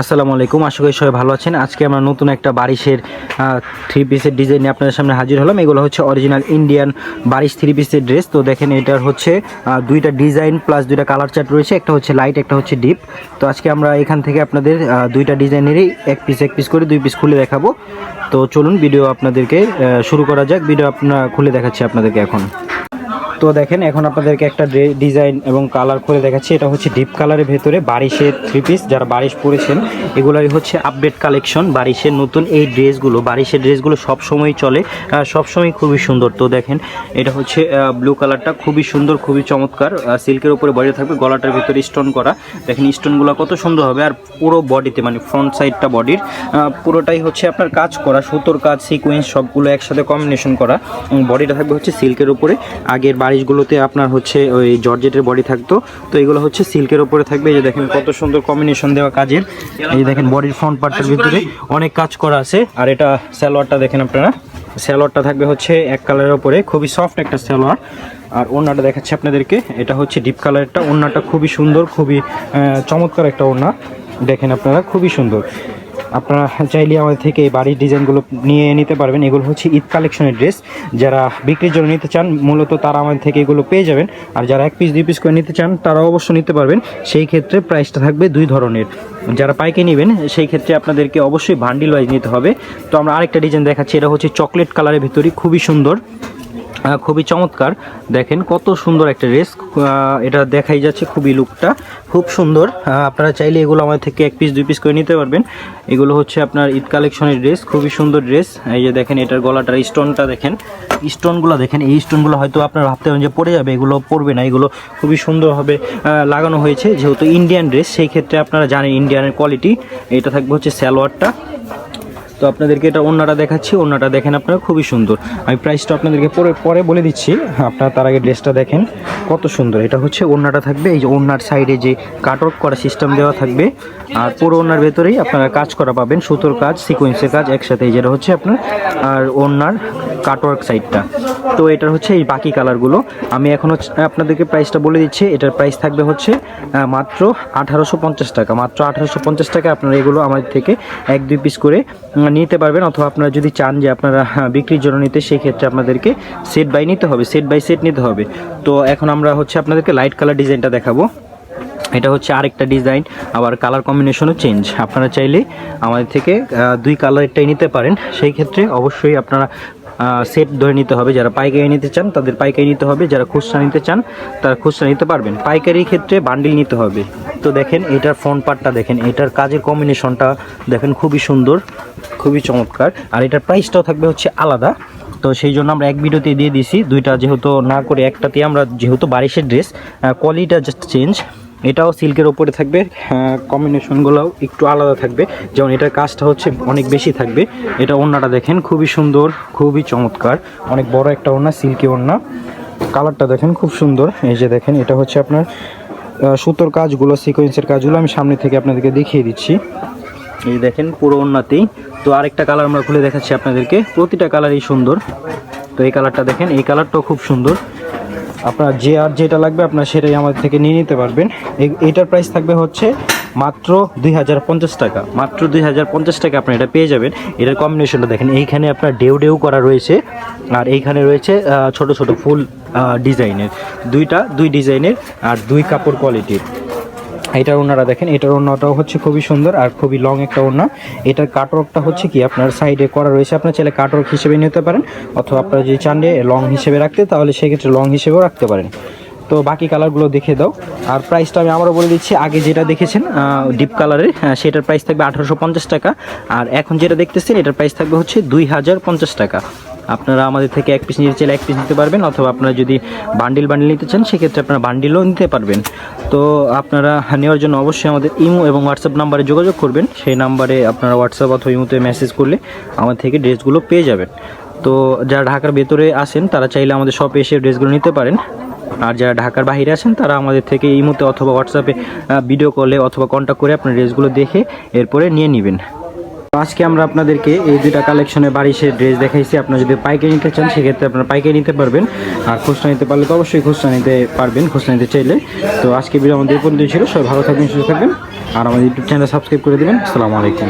আসসালামু আলাইকুম, আশা করি সবাই ভালো আছেন। আজকে আমরা নতুন একটা বারিশের থ্রি পিসের ডিজাইন নিয়ে আপনাদের সামনে হাজির হলাম। এগুলো হচ্ছে অরিজিনাল ইন্ডিয়ান বারিশ থ্রি পিসের ড্রেস তো দেখেন, এটার হচ্ছে দুইটা ডিজাইন প্লাস দুইটা কালার চার্ট রয়েছে। একটা হচ্ছে লাইট একটা হচ্ছে ডিপ তো আজকে আমরা এখান থেকে আপনাদের দুইটা ডিজাইনেরই এক পিস এক পিস করে দুই পিস খুলে দেখাবো। তো চলুন ভিডিও আপনাদেরকে শুরু করা যাক। ভিডিও আপনার খুলে দেখাচ্ছি আপনাদেরকে এখন। তো দেখেন। এখন আপনাদেরকে একটা ডিজাইন এবং কালার করে দেখাচ্ছি। এটা হচ্ছে ডিপ কালারের ভেতরে বারিশের থ্রি পিস যারা বারিশ পরেছেন, এগুলোই হচ্ছে আপডেট কালেকশন বারিশের নতুন এই ড্রেসগুলো। বারিশের ড্রেসগুলো সব সময় চলে সব সময় খুবই সুন্দর। তো দেখেন, এটা হচ্ছে ব্লু কালারটা খুবই সুন্দর, খুবই চমৎকার। সিল্কের উপরে বডি থাকবে, গলাটার ভিতরে স্টোন করা। দেখেন স্টোনগুলো কত সুন্দর হবে। আর পুরো বডিতে মানে ফ্রন্ট সাইডটা বডির পুরোটাই হচ্ছে আপনার কাজ করা, সুতোর কাজ সিকোয়েন্স সবগুলো একসাথে কম্বিনেশন করা। বডিটা থাকবে হচ্ছে সিল্কের উপরে। আগের বারিশগুলোতে আপনার হচ্ছে ওই জর্জেটের বডি থাকতো। তো এগুলো হচ্ছে সিল্কের উপরে থাকবে। এই যে দেখেন কত সুন্দর কম্বিনেশন দেওয়া কাজের। এই যে দেখেন বডির ফ্রন্ট পার্টটার ভিতরে অনেক কাজ করা আছে। আর এটা স্যালোয়ারটা দেখেন আপনারা। স্যালোয়ারটা থাকবে হচ্ছে এক কালারের উপরে। খুবই সফট একটা স্যালোয়ার আর ওড়নাটা দেখাচ্ছি আপনাদেরকে। এটা হচ্ছে ডিপ কালারটা ওড়নাটা খুবই সুন্দর খুবই চমৎকার একটা ওড়না। দেখেন আপনারা খুবই সুন্দর। আপনারা চাইলে আমাদের থেকে এই বাড়ির ডিজাইনগুলো নিয়ে নিতে পারবেন। এগুলো হচ্ছে ঈদ কালেকশনের ড্রেস। যারা বিক্রির জন্য নিতে চান, মূলত তারা আমাদের থেকে এগুলো পেয়ে যাবেন। আর যারা এক পিস, দুই পিস করে নিতে চান, তারাও অবশ্য নিতে পারবেন। সেই ক্ষেত্রে প্রাইসটা থাকবে দুই ধরনের। যারা পাইকে নেবেন, সেই ক্ষেত্রে আপনাদেরকে অবশ্যই ভান্ডিল ওয়াইজ নিতে হবে। তো আমরা আরেকটা ডিজাইন দেখাচ্ছি, এটা হচ্ছে চকলেট কালারের ভিতরে খুবই সুন্দর। খুবই চমৎকার। দেখেন কত সুন্দর একটা ড্রেস এটা দেখাই যাচ্ছে খুবই লুকটা। খুব সুন্দর। আপনারা চাইলে এগুলো আমাদের থেকে এক পিস দুই পিস করে নিতে পারবেন। এগুলো হচ্ছে আপনার ঈদ কালেকশনের ড্রেস খুবই সুন্দর ড্রেস এই যে দেখেন, এটার গলাটার স্টোনটা দেখেন। স্টোনগুলো দেখেন, এই স্টোনগুলো হয়তো আপনারা ভাবতে পারেন যে পড়ে যাবে, এগুলো পড়বে না। এগুলো খুবই সুন্দরভাবে লাগানো হয়েছে। যেহেতু ইন্ডিয়ান ড্রেস সেই ক্ষেত্রে আপনারা জানেন ইন্ডিয়ানের কোয়ালিটি এটা থাকবে হচ্ছে স্যালোয়ারটা তো আপনাদেরকে এটা অন্যটা দেখাচ্ছি। অন্যটা দেখেন আপনারা, খুবই সুন্দর। আমি প্রাইসটা আপনাদেরকে পরে পরে বলে দিচ্ছি। আপনারা তার আগে ড্রেসটা দেখেন, কত সুন্দর। এটা হচ্ছে অন্যটা থাকবে, এই যে অন্যার সাইডে যে কাট অফ করা সিস্টেম দেওয়া থাকবে। আর পুরো অন্যার ভেতরেই আপনারা কাজ করা পাবেন, সুতোর কাজ সিকোয়েন্সের কাজ একসাথে যেটা হচ্ছে আপনার, আর ওড়নার কাটওয়ার্ক সাইডটা তো এটার হচ্ছে এই বাকি কালারগুলো আমি এখন আপনাদেরকে প্রাইসটা বলে দিচ্ছি। এটার প্রাইস থাকবে হচ্ছে মাত্র আঠারোশো পঞ্চাশ টাকা। মাত্র আঠারোশো পঞ্চাশ টাকা আপনারা এগুলো আমাদের থেকে এক, দুই পিস করে নিতে পারবেন। অথবা আপনারা যদি চান যে আপনারা বিক্রির জন্য নিতে সেই ক্ষেত্রে আপনাদেরকে সেট বাই নিতে হবে। সেট বাই সেট নিতে হবে। তো এখন আমরা হচ্ছে আপনাদেরকে লাইট কালার ডিজাইনটা দেখাবো। এটা হচ্ছে আরেকটা ডিজাইন আবার কালার কম্বিনেশনও চেঞ্জ আপনারা চাইলে আমাদের থেকে দুই কালারটাই নিতে পারেন। সেই ক্ষেত্রে অবশ্যই আপনারা সেট ধরে নিতে হবে। যারা পাইকারি নিতে চান, তাদের পাইকারি নিতে হবে। যারা খুচরা নিতে চান, তারা খুচরা নিতে পারবেন। পাইকারির ক্ষেত্রে বান্ডিল নিতে হবে। তো দেখেন, এটার ফ্রন্ট পার্টটা দেখেন, এটার কাজের কম্বিনেশনটা দেখেন খুবই সুন্দর, খুবই চমৎকার। আর এটার প্রাইসটাও থাকবে হচ্ছে আলাদা। তো সেই জন্য আমরা এক ভিডিওতে দিয়ে দিছি। দুইটা যেহেতু না করে একটাতে আমরা যেহেতু বারিশের ড্রেস কোয়ালিটিটা জাস্ট চেঞ্জ এটাও সিল্কের ওপরে থাকবে। কম্বিনেশনগুলোও একটু আলাদা থাকবে। যেমন এটার কাজটা হচ্ছে অনেক বেশি থাকবে। এটা ওড়নাটা দেখেন, খুবই সুন্দর, খুবই চমৎকার। অনেক বড় একটা ওড়না, সিল্কি ওড়না। কালারটা দেখেন, খুব সুন্দর। এই যে দেখেন, এটা হচ্ছে আপনার সুতোর কাজগুলো সিকোয়েন্সের কাজগুলো আমি সামনে থেকে আপনাদেরকে দেখিয়ে দিচ্ছি। এই দেখেন, পুরো ওড়নাতেই। তো আরেকটা কালার আমরা খুলে দেখাচ্ছি আপনাদেরকে। প্রতিটা কালারই সুন্দর। তো এই কালারটা দেখেন, এই কালারটাও খুব সুন্দর। আপনার যে আর যেটা লাগবে আপনার সেটাই আমাদের থেকে নিয়ে নিতে পারবেন। এটার প্রাইস থাকবে হচ্ছে মাত্র দুই হাজার পঞ্চাশ টাকা। মাত্র দুই হাজার পঞ্চাশ টাকা আপনি এটা পেয়ে যাবেন। এটার কম্বিনেশনটা দেখেন, এইখানে আপনার ডেউ ডেউ করা রয়েছে আর এইখানে রয়েছে ছোট ছোট ফুল ডিজাইনের দুইটা, দুই ডিজাইনের আর দুই কাপড় কোয়ালিটির এটার ওনারা দেখেন, এটার ওনাটাও হচ্ছে খুবই সুন্দর আর খুবই লং একটা ওনা এটার কাটওয়ার্কটা হচ্ছে কি, আপনার সাইডে করা রয়েছে, আপনার চাইলে কাটওয়ার্ক হিসেবে নিতে পারেন, অথবা আপনারা যদি চান লং হিসেবে রাখতে, তাহলে সেক্ষেত্রে লং হিসেবেও রাখতে পারেন। তো বাকি কালারগুলো দেখে দাও। আর প্রাইসটা আমি আবারও বলে দিচ্ছি, আগে যেটা দেখেছেন ডিপ কালারের সেটার প্রাইস থাকবে আঠারোশো পঞ্চাশ টাকা। আর এখন যেটা দেখতেছেন, এটার প্রাইস থাকবে হচ্ছে দুই হাজার পঞ্চাশ টাকা। আপনারা আমাদের থেকে এক পিস নিতে চাইলে এক পিস নিতে পারবেন, অথবা আপনারা যদি বান্ডিল বান্ডিল নিতে চান, সেক্ষেত্রে আপনারা বান্ডিলও নিতে পারবেন। তো আপনারা নেওয়ার জন্য অবশ্যই আমাদের ইমো এবং হোয়াটসঅ্যাপ নাম্বারে যোগাযোগ করবেন। সেই নাম্বারে আপনারা হোয়াটসঅ্যাপ অথবা ইমোতে মেসেজ করলে আমাদের থেকে ড্রেসগুলো পেয়ে যাবেন। তো যারা ঢাকার ভেতরে আসেন তারা চাইলে আমাদের শপে এসে ড্রেসগুলো নিতে পারেন। আর যারা ঢাকার বাইরে আছেন, তারা আমাদের থেকে ইমোতে অথবা হোয়াটসঅ্যাপে ভিডিও কলে অথবা কন্ট্যাক্ট করে আপনার ড্রেসগুলো দেখে এরপরে নিয়ে নেবেন। আজকে আমরা আপনাদেরকে এই দুটা কালেকশনে সে ড্রেস দেখাইছি। আপনারা যদি পাইকারি নিতে চান, সেক্ষেত্রে আপনারা পাইকারি নিতে পারবেন। আর খুচরা নিতে পারলে তো অবশ্যই খুচরা নিতে পারবেন, খুচরা নিতে চাইলে। তো আজকে ভিডিও আমাদের এই পর্যন্ত ছিল। সবাই ভালো থাকবেন, সুস্থ থাকবেন। আর আমাদের ইউটিউব চ্যানেল সাবস্ক্রাইব করে দেবেন। আসসালামু আলাইকুম।